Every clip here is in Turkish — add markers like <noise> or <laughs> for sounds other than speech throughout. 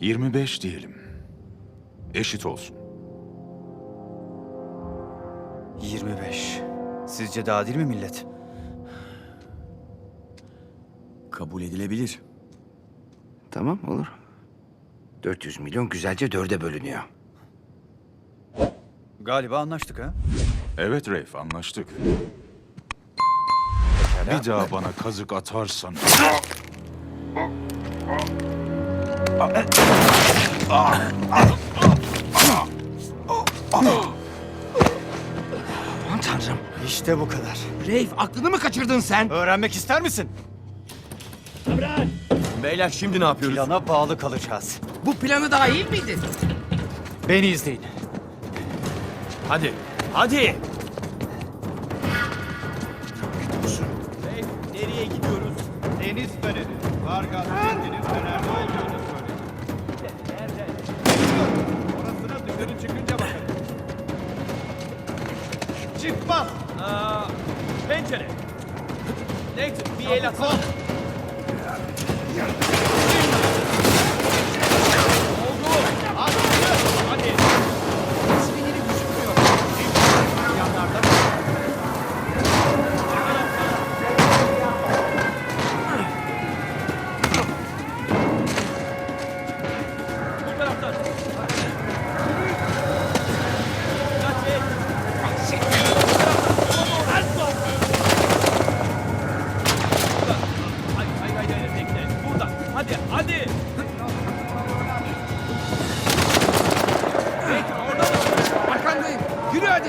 25 diyelim. Eşit olsun. 25. Sizce daha değil mi millet? Kabul edilebilir. Tamam olur. 400 milyon güzelce dörde bölünüyor. Galiba anlaştık ha? Evet Reif, anlaştık. Bir daha bana kazık atarsan... <laughs> Aman tanrım. İşte bu kadar. Reif aklını mı kaçırdın sen? Öğrenmek ister misin? Beyler şimdi ne yapıyoruz? Plana bağlı kalacağız. Bu planı dahil miydi? Beni izleyin. Hadi. Hadi. Nereye gidiyoruz? Deniz feneri. Vargas kendiniz fenerli Çıkmaz. Aa, pencere. Nathan bir el atsana. Hadi, hadi. Bekle, orada mısın? Arkandayım. Yürü hadi.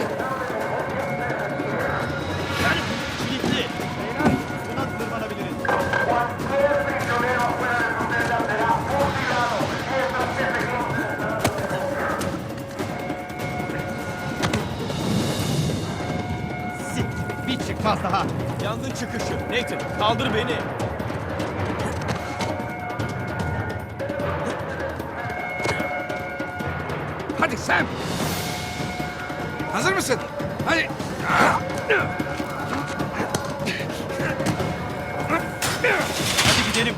Kilitli. Buna tırmanabiliriz. Sik. Bir çıkmaz daha. Yangın çıkışı. Nathan, kaldır beni. Sam. Hazır mısın? Hadi. Hadi gidelim.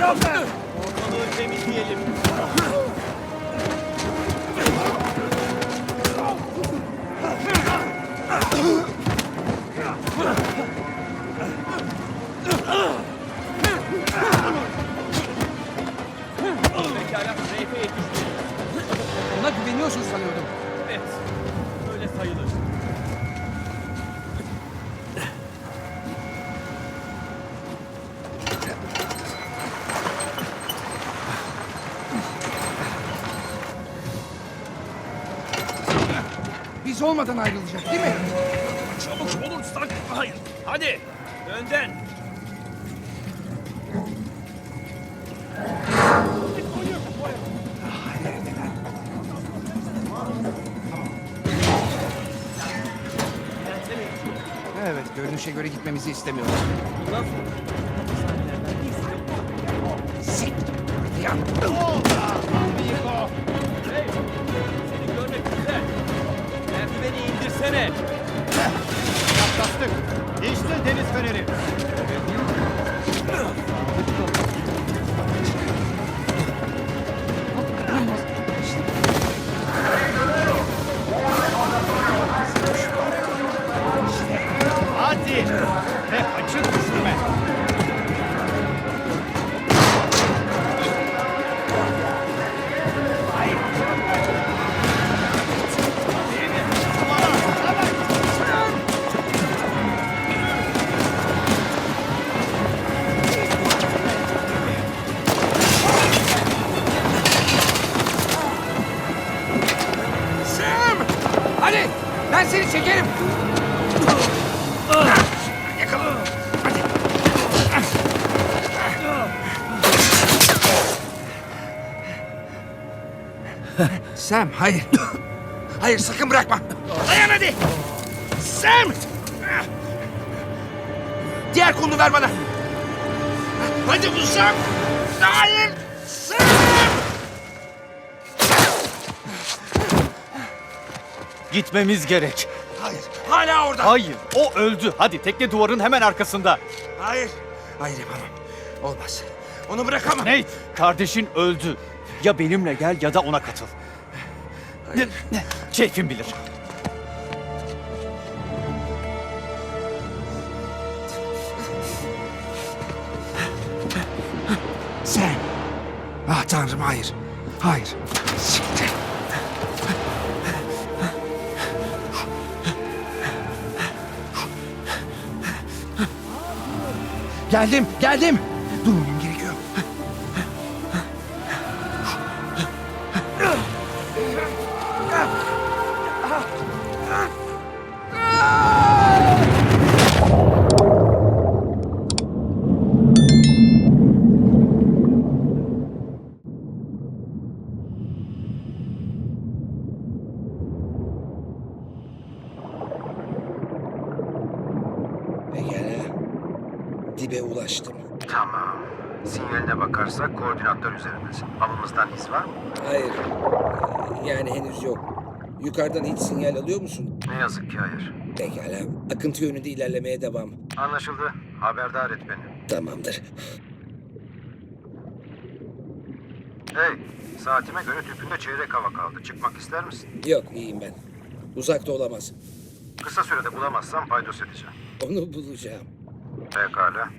Ortalığı temizleyelim. Pekala, Reif'e yetişti. Ona güveniyorsun sanıyordum. Evet, öyle sayılır. Biz olmadan ayrılacak değil mi? Çabuk olursak hayır. Hadi önden. Evet, görünüşe göre gitmemizi istemiyorlar. Bundan sonra Sik. Hadi yan. İşte deniz feneri. Sam hayır. Hayır sakın bırakma. Dayan hadi. Sam. Diğer kolunu ver bana. Hadi Sam. Hayır. Sam. Gitmemiz gerek. Hayır. Hala orada. Hayır, o öldü. Hadi tekne duvarın hemen arkasında. Hayır. Hayır yapamam. Olmaz. Onu bırakamam. Nate, kardeşin öldü. Ya benimle gel ya da ona katıl. Ne, ne? Keyfin bilir. Sam. Ah tanrım hayır. Hayır. Siktir. Geldim, geldim. Durmam Dibe ulaştım. Tamam. Sinyaline bakarsak koordinatlar üzerindesin. Avımızdan iz var mı? Hayır. Yani henüz yok. Yukarıdan hiç sinyal alıyor musun? Ne yazık ki hayır. Pekala. Akıntı yönünde ilerlemeye devam. Anlaşıldı. Haberdar et beni. Tamamdır. Hey, saatime göre tüpünde çeyrek hava kaldı. Çıkmak ister misin? Yok iyiyim ben. Uzakta olamaz. Kısa sürede bulamazsam paydos edeceğim. Onu bulacağım. Pekala.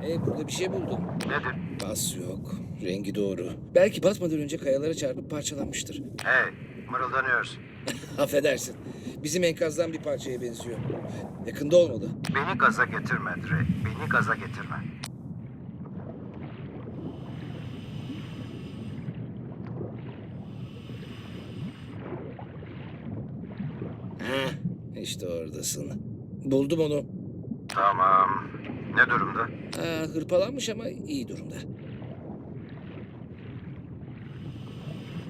Hey burada bir şey buldum. Nedir? Bas yok. Rengi doğru. Belki basmadan önce kayalara çarpıp parçalanmıştır. Hey, mırıldanıyorsun. <laughs> Affedersin. Bizim enkazdan bir parçaya benziyor. Yakında olmalı. Beni gaza getirme Dre. Beni gaza getirme. Heh, işte oradasın. Buldum onu. Tamam. Ne durumda? Aa, hırpalanmış ama iyi durumda.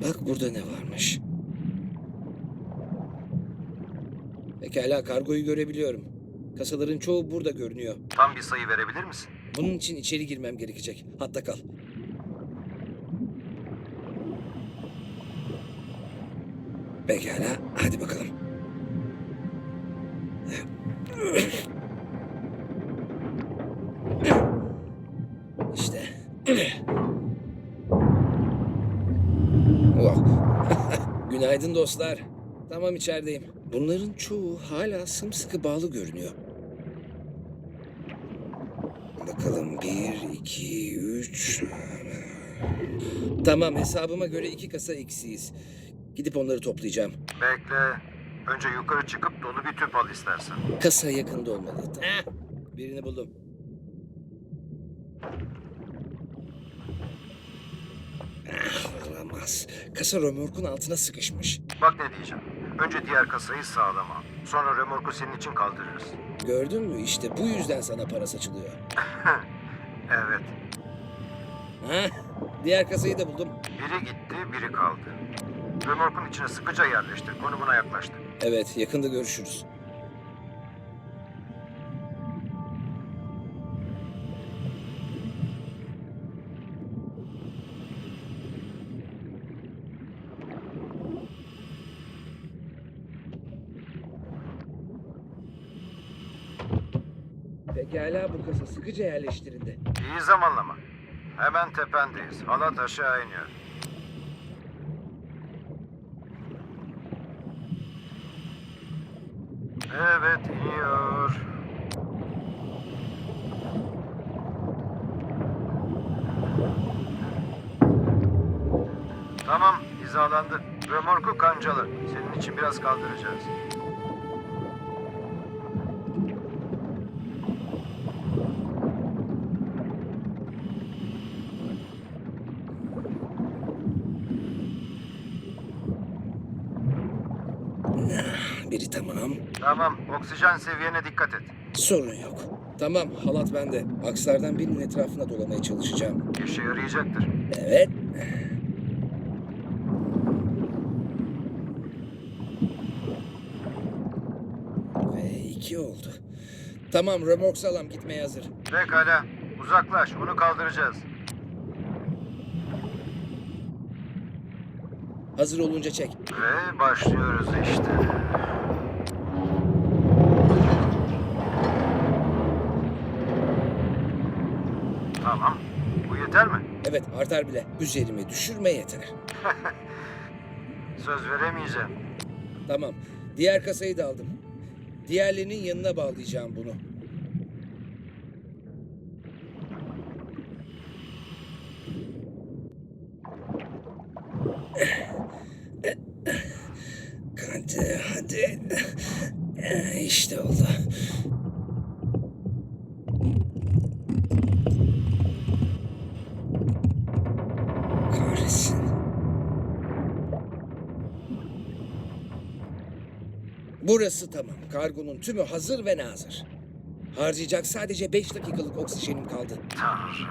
Bak burada ne varmış. Pekala kargoyu görebiliyorum. Kasaların çoğu burada görünüyor. Tam bir sayı verebilir misin? Bunun için içeri girmem gerekecek. Hatta kal. Pekala, hadi bakalım. Günaydın dostlar. Tamam içerideyim. Bunların çoğu hala sımsıkı bağlı görünüyor. Bakalım bir, iki, üç. Tamam hesabıma göre iki kasa eksiyiz. Gidip onları toplayacağım. Bekle. Önce yukarı çıkıp dolu bir tüp al istersen. Kasa yakında olmalı. Heh, birini buldum. Ah, olamaz. Kasa römorkun altına sıkışmış. Bak ne diyeceğim. Önce diğer kasayı sağlama. Sonra remorku senin için kaldırırız. Gördün mü işte bu yüzden sana para saçılıyor. <laughs> Evet. Ha? Diğer kasayı da buldum. Biri gitti, biri kaldı. Remorkun içine sıkıca yerleştir. Konumuna yaklaştı. Evet yakında görüşürüz. Pekala bu kasa sıkıca yerleştirildi. İyi zamanlama. Hemen tependeyiz. Halat aşağı iniyor. Evet iniyor. Tamam hizalandı. Römorku kancalı. Senin için biraz kaldıracağız. Biri tamam. Oksijen seviyene dikkat et. Sorun yok. Tamam halat bende. Akslardan birinin etrafına dolamaya çalışacağım. İşe yarayacaktır. Evet. Ve iki oldu. Tamam römork salam gitmeye hazır. Pekala. Uzaklaş. Onu kaldıracağız. Hazır olunca çek. Ve başlıyoruz işte. Tamam. Bu yeter mi? Evet artar bile. Üzerime düşürme yeter. <laughs> Söz veremeyeceğim. Tamam. Diğer kasayı da aldım. Diğerlerinin yanına bağlayacağım bunu. Hadi hadi. İşte oldu. Burası tamam. Kargonun tümü hazır ve nazır. Harcayacak sadece 5 dakikalık oksijenim kaldı. Tanrım.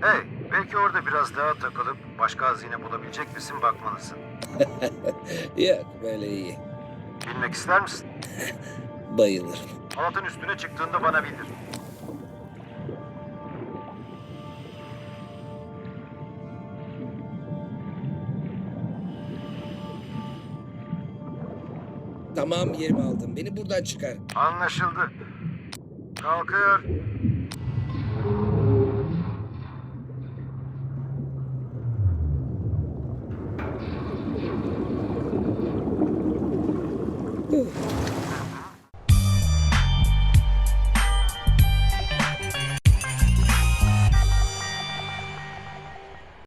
Hey, belki orada biraz daha takılıp başka hazine bulabilecek misin bakmalısın. <laughs> Yok böyle iyi. Bilmek ister misin? <laughs> Bayılırım. Halatın üstüne çıktığında bana bildir. Tamam yerimi aldım. Beni buradan çıkar. Anlaşıldı. Kalkıyor.